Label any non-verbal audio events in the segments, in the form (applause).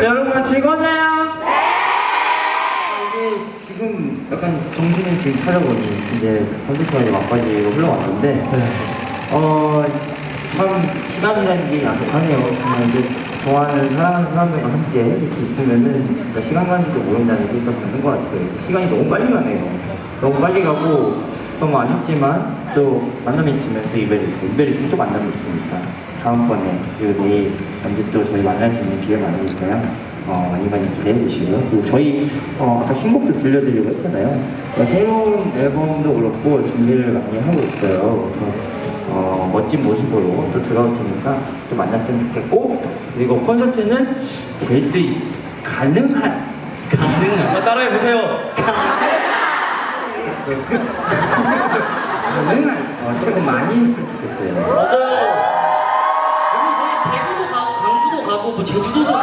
여러분 즐거웠나요? 이게 지금 약간 정신을 지금 차려보니 이제 콘서트가 이제 막바지로 흘러왔는데 어, 참 시간이라는 게 야속하네요. 정말 이제 좋아하는 사랑하는 사람들과 함께 이렇게 있으면은 진짜 시간 가는 지도 모른다는 게 그런 것 같아요. 시간이 너무 빨리 가네요. 너무 빨리 가고 너무 아쉽지만 또 만남이 있으면 또 이별이 있고 이별이 있으면 또 만남이 있으니까 다음번에 그리고 내일 언제 또 저희 만날 수 있는 기회가 많으니까요. 어, 많이 많이 기대해 주시고요. 그리고 저희 어, 아까 신곡도 들려드리고 했잖아요. 어, 새로운 앨범도 그렇고 준비를 많이 하고 있어요. 그래서 어, 멋진 모습으로 또 들어올 테니까 또 만났으면 좋겠고 그리고 콘서트는 될 수 있, 가능한 가능한 자, 따라해 보세요. 가능한 어, 조금 많이 했으면 좋겠어요. 맞아요. 뭐 제주도도 가고.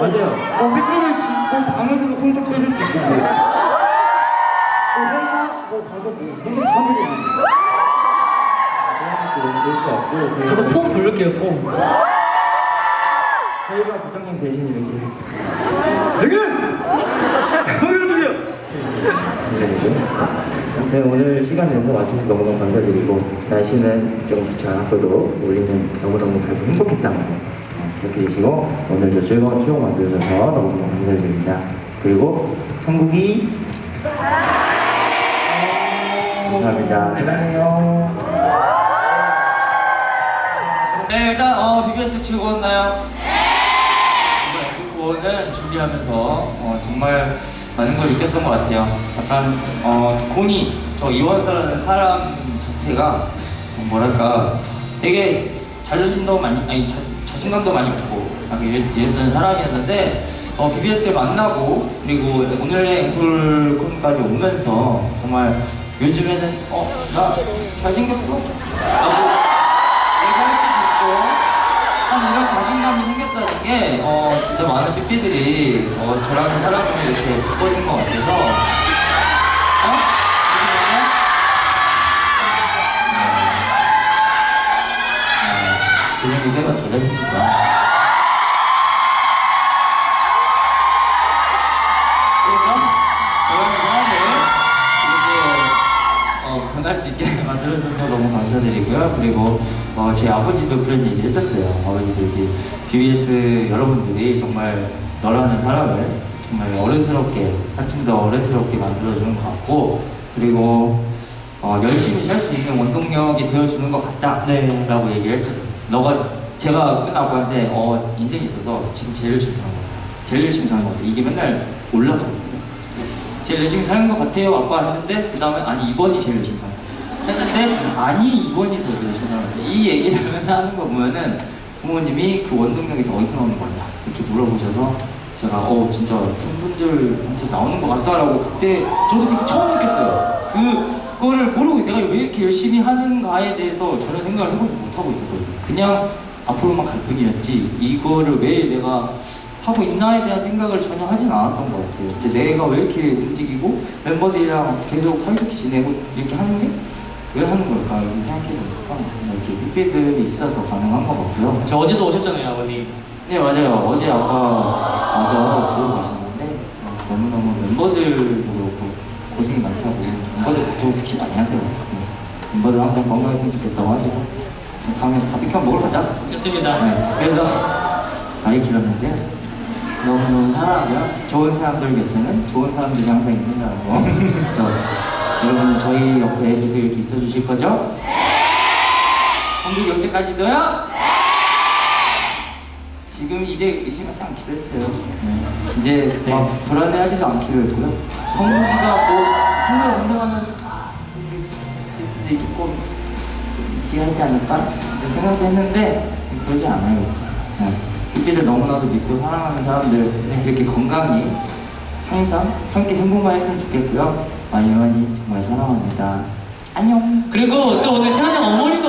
맞아요. 어, 삐삐를 짓고 방에서도 콘서트 해줄 수 있고 뭐. 어, 회사 뭐 가서 뭐 콘서트 하면 되는 너무 좋을 것 같고 그래서 폼 부를게요 폼. 저희가 부장님 대신 이렇게 지금! 아무튼 오늘 시간 내서 와주셔서 너무너무 감사드리고 날씨는 좀 좋지 않았어도 우리는 너무너무 밝고 행복했다는 기억해 주시고 오늘도 즐거운 추억 만들어줘서 너무너무 감사드립니다 그리고 성국이 감사합니다 사랑해요 네, 일단 어, BBS 즐거웠나요? 네. 앵콜는 준비하면서 어, 정말 많은 걸 느꼈던 것 같아요. 약간 어, 공이 저 이원서라는 사람 자체가 어, 뭐랄까 되게 자존심도 많이 아니 자, 자신감도 많이 없고 이랬던 사람이었는데 어, BBS를 만나고 그리고 오늘의 앵콜콘까지 오면서 정말 요즘에는 어 나 잘생겼어? 생겼다는 게 어, 진짜 많은 삐삐들이 어, 저라는 사람을 이렇게 바꿔준 것 같아서 어? 네. 네. 그래서 저라는 사람을 이렇게 어, 변할 수 있게 (laughs) 만들어줘서 너무 감사드리고요. 그리고 어, 제 아버지도 그런 얘기 해줬어요. 아버지도 이제 BBS 여러분들이 정말 너라는 사람을 정말 어른스럽게 한층 더 어른스럽게 만들어주는 것 같고 그리고 어, 열심히 살 수 있는 원동력이 되어주는 것 같다. 네. 라고 얘기를 했어요. 너가 제가 맨날 아빠한테 어, 인생에 있어서 지금 제일 열심히 사는 것 같아. 제일 열심히 사는 것 같아. 이게 맨날 올라가거든요. 제일 열심히 사는 것 같아요 아빠 했는데 그 다음에 아니 이번이 제일 열심히 사는 것 같아요 했는데 아니 이번이 더 제일 열심히 사는 것 같아요 이 얘기를 맨날 하는 거 보면은 부모님이 그 원동력이 더 어디서 나오는 거냐 이렇게 물어보셔서 제가 어 진짜 팬분들한테서 나오는 것 같다라고 그때 저도 그때 처음 느꼈어요 그거를 모르고 내가 왜 이렇게 열심히 하는가에 대해서 전혀 생각을 해보지 못하고 있었거든요 그냥 앞으로만 갈 뿐이었지 이거를 왜 내가 하고 있나에 대한 생각을 전혀 하진 않았던 것 같아요. 근데 내가 왜 이렇게 움직이고 멤버들이랑 계속 사이좋게 지내고 이렇게 하는 게 왜 하는 걸까? 이렇게 생각해 보니까 뭐 이렇게 삐삐들이 있어서 가능한 것 같고요. 저 어제도 오셨잖아요 아버님. 네 맞아요. 어제 아까 와서 보고 가셨는데 어, 너무너무 멤버들도 그렇고 고생이 많다고 멤버들 저 특히 많이 하세요. 네. 멤버들 항상 건강했으면 좋겠다고 하죠. 다음에 바비큐 한번 먹으러 가자. 좋습니다. 네, 그래서 많이 길었는데 너무너무 사랑하고요. 좋은 사람들 곁에는 좋은 사람들이 항상 있는다는 거. (laughs) 그래서 여러분 저희 옆에 계속 이렇게 있어 주실 거죠? 네! 한국 연대까지도요? 네! 지금 이제 의심하지 않기로 했어요. 네. 이제 막 불안해하지도 않기로 했고요. 성국이가 뭐 성국이 운동하면 아, 근데, 근데 조금 기하지 않을까? 생각도 했는데 그러지 않아요. 그렇죠? 이제를 너무나도 믿고 사랑하는 사람들 이렇게 건강히 항상 함께 행복만 했으면 좋겠고요. 많이 많이 정말 사랑합니다. 안녕. 그리고 또 오늘 형 어머니도